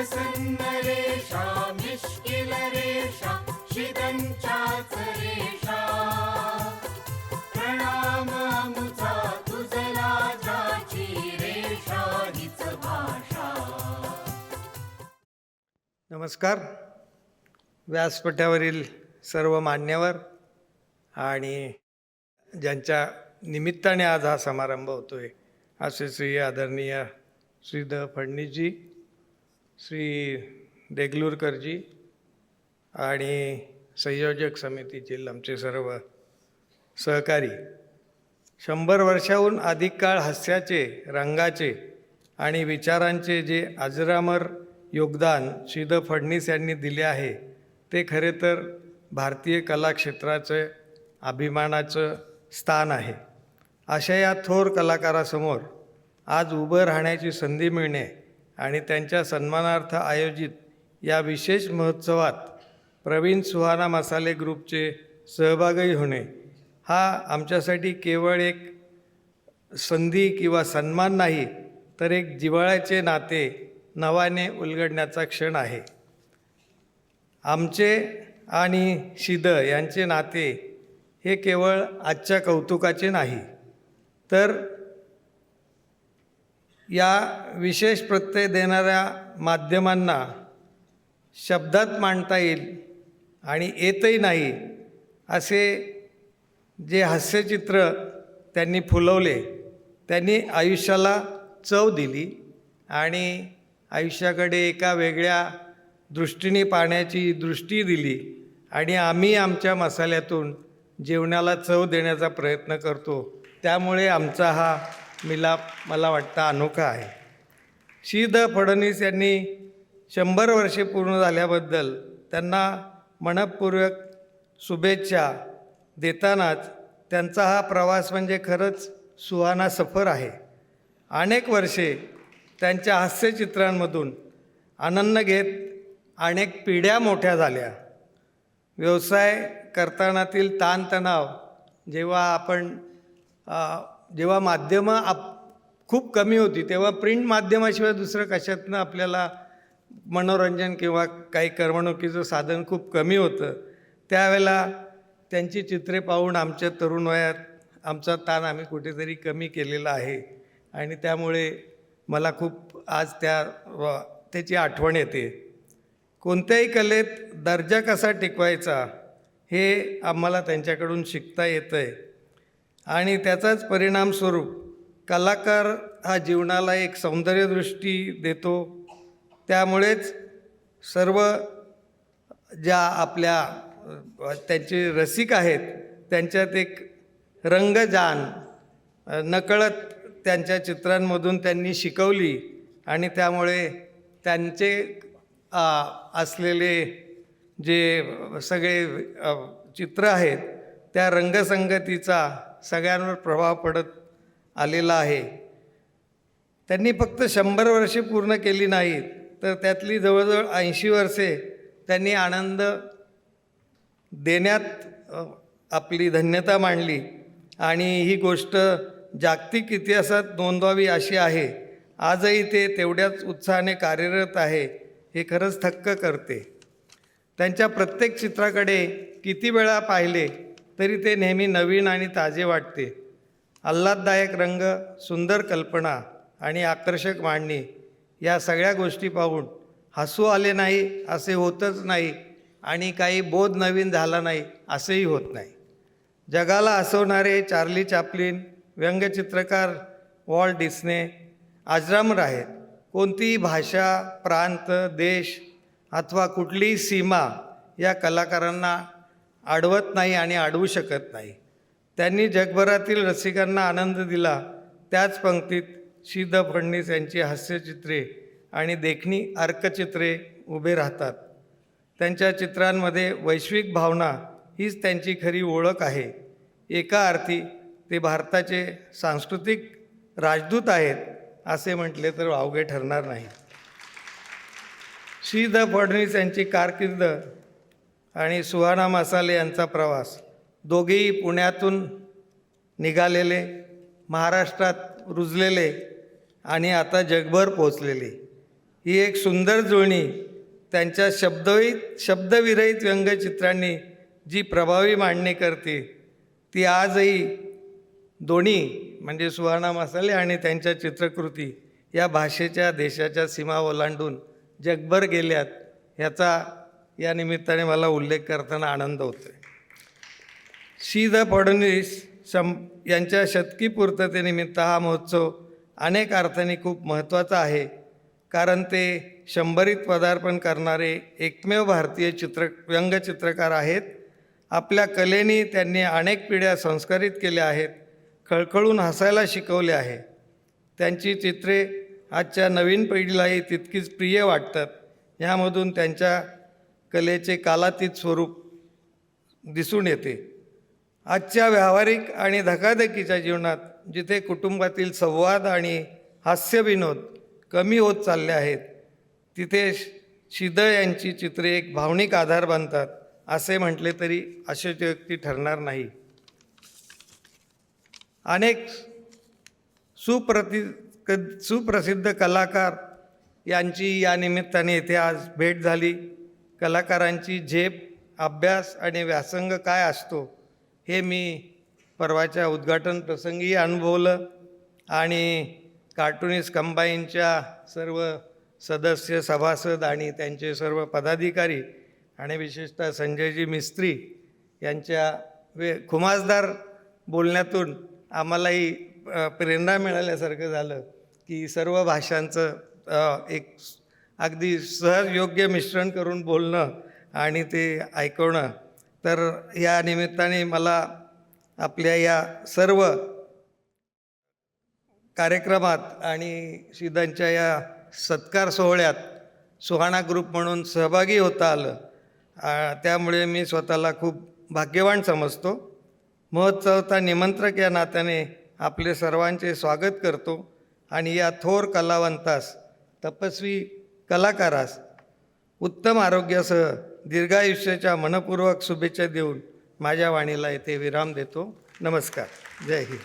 प्रसन्न रेषा मिश्किल रेषा शिदंचाच रेषा प्रणाम अमुचा तुझला जाची रेषा हीच भाषा। नमस्कार व्यासपीठावरील सर्व मान्यवर आणि ज्यांच्या निमित्ताने आज हा समारंभ होतो आहे असे श्री आदरणीय श्री द फडणीसजी श्री देगलूरकरजी आणि संयोजक समितीतील आमचे सर्व सहकारी. शंभर वर्षाहून अधिक काळ हास्याचे रंगाचे आणि विचारांचे जे अजरामर योगदान श्री द फडणीस यांनी दिले आहे ते खरे तर भारतीय कलाक्षेत्राचं अभिमानाचं स्थान आहे. अशा या थोर कलाकारासमोर आज उभं राहण्याची संधी मिळणे आणि त्यांच्या सन्मानार्थ आयोजित या विशेष महोत्सवात प्रवीण सुहाना मसाले ग्रुपचे सहभागी होणे. हा आमच्यासाठी केवळ एक संधी किंवा सन्मान नाही तर एक जिव्हाळ्याचे नाते नवाने उलगडण्याचा क्षण आहे. आमचे आणि शिद यांचे नाते हे केवळ आजच्या कौतुकाचे नाही तर या विशेष प्रत्यय देणाऱ्या माध्यमांना शब्दात मांडता येईल आणि येतही नाही असे जे हास्यचित्र त्यांनी फुलवले त्यांनी आयुष्याला चव दिली आणि आयुष्याकडे एका वेगळ्या दृष्टीने पाहण्याची दृष्टी दिली आणि आम्ही आमच्या मसाल्यातून जेवणाला चव देण्याचा प्रयत्न करतो. त्यामुळे आमचा हा मिलाप मला वाटतं अनोखा आहे. श्री द फडणवीस यांनी शंभर वर्षे पूर्ण झाल्याबद्दल त्यांना मनपूर्वक शुभेच्छा देतानाच त्यांचा हा प्रवास म्हणजे खरंच सुहाना सफर आहे. अनेक वर्षे त्यांच्या हास्यचित्रांमधून आनंद घेत अनेक पिढ्या मोठ्या झाल्या. व्यवसाय करतानातील ताणतणाव जेव्हा आपण जेव्हा माध्यमं आप खूप कमी होती तेव्हा प्रिंट माध्यमाशिवाय दुसरं कशातनं आपल्याला मनोरंजन किंवा काही करमणुकीचं साधन खूप कमी होतं. त्यावेळेला त्यांची चित्रे पाहून आमच्या तरुण वयात आमचा ताण आम्ही कुठेतरी कमी केलेला आहे. आणि त्यामुळे मला खूप आज त्या त्याची आठवण येते. कोणत्याही कलेत दर्जा कसा टिकवायचा हे आम्हाला त्यांच्याकडून शिकता येतं आहे आणि त्याचाच परिणामस्वरूप कलाकार हा जीवनाला एक सौंदर्यदृष्टी देतो. त्यामुळेच सर्व ज्या आपल्या त्यांचे रसिक आहेत त्यांच्यात एक रंगजान नकळत त्यांच्या चित्रांमधून त्यांनी शिकवली आणि त्यामुळे त्यांचे असलेले जे सगळे चित्र आहेत त्या रंगसंगतीचा सगळ्यांवर प्रभाव पडत आलेला आहे. त्यांनी फक्त शंभर वर्षे पूर्ण केली नाहीत तर त्यातली जवळजवळ ऐंशी वर्षे त्यांनी आनंद देण्यात आपली धन्यता मांडली. आणि ही गोष्ट जागतिक इतिहासात नोंदवावी अशी आहे. आजही ते तेवढ्याच उत्साहाने कार्यरत आहे हे खरंच थक्क करते. त्यांच्या प्रत्येक चित्राकडे किती वेळा पाहिले तरी ते नेहमी नवीन आणि ताजे वाटते. आल्हाददायक रंग सुंदर कल्पना आणि आकर्षक मांडणी या सगळ्या गोष्टी पाहून हसू आले नाही असे होतच नाही आणि काही बोध नवीन झाला नाही असेही होत नाही. जगाला हसवणारे चार्ली चापलिन व्यंगचित्रकार वॉल्ट डिस्ने आजरामर आहेत कोणतीही भाषा प्रांत देश अथवा कुठलीही सीमा या कलाकारांना अडवत नाही आणि अडवू शकत नाही. त्यांनी जगभरातील रसिकांना आनंद दिला. त्याच पंक्तीत श्री द फडणीस यांची हास्यचित्रे आणि देखणी अर्कचित्रे उभे राहतात. त्यांच्या चित्रांमध्ये वैश्विक भावना हीच त्यांची खरी ओळख आहे. एका अर्थी ते भारताचे सांस्कृतिक राजदूत आहेत असे म्हटले तर अवघे ठरणार नाही. श्री द फडणवीस यांची कारकीर्द आणि सुहाना मसाले यांचा प्रवास. दोघेही पुण्यातून निघालेले महाराष्ट्रात रुजलेले आणि आता जगभर पोचलेले ही एक सुंदर जुळणी त्यांच्या शब्दवित शब्दविरहित व्यंगचित्रांनी जी प्रभावी मांडणी करते ती आजही दोन्ही म्हणजे सुहाना मसाले आणि त्यांच्या चित्रकृती या भाषेच्या देशाच्या सीमा ओलांडून जगभर गेल्यात ह्याचा या निमित्ताने मला उल्लेख करताना आनंद होतो श्री द फडणवीस शं यांच्या शतकी पूर्ततेनिमित्त हा महोत्सव अनेक अर्थाने खूप महत्त्वाचा आहे. कारण ते शंभरीत पदार्पण करणारे एकमेव भारतीय चित्र व्यंगचित्रकार आहेत. आपल्या कलेनी त्यांनी अनेक पिढ्या संस्कारित केल्या आहेत. खळखळून हसायला शिकवले आहे. त्यांची चित्रे आजच्या नवीन पिढीलाही तितकीच प्रिय वाटतात. यामधून त्यांच्या कलेचे कालातीत स्वरूप दिसून येते. आजच्या व्यावहारिक आणि धकाधकीच्या जीवनात जिथे कुटुंबातील संवाद आणि हास्यविनोद कमी होत चालले आहेत तिथे शिदळ यांची चित्रे एक भावनिक आधार बनतात असे म्हटले तरी अशोक्ती ठरणार नाही. अनेक सुप्रति क सुप्रसिद्ध कलाकार यांची या निमित्ताने येथे आज भेट झाली. कलाकारांची झेप अभ्यास आणि व्यासंग काय असतो हे मी परवाच्या उद्घाटन प्रसंगी अनुभवलं आणि कार्टुनिस्ट कंबाईनच्या सर्व सदस्य सभासद आणि त्यांचे सर्व पदाधिकारी आणि विशेषतः संजयजी मिस्त्री यांच्या वे खुमासदार बोलण्यातून आम्हालाही प्रेरणा मिळाल्यासारखं झालं की सर्व भाषांचं एक अगदी सहज योग्य मिश्रण करून बोलणं आणि ते ऐकवणं. तर या निमित्ताने मला आपल्या या सर्व कार्यक्रमात आणि शिदांच्या या सत्कार सोहळ्यात सुहाणा ग्रुप म्हणून सहभागी होता आलं. त्यामुळे मी स्वतःला खूप भाग्यवान समजतो. महोत्सवता निमंत्रक या नात्याने आपले सर्वांचे स्वागत करतो. आणि या थोर कलावंतास तपस्वी कलाकारास उत्तम आरोग्यासह दीर्घायुष्याच्या मनपूर्वक शुभेच्छा देऊन माझ्या वाणीला येथे विराम देतो. नमस्कार. जय हिंद.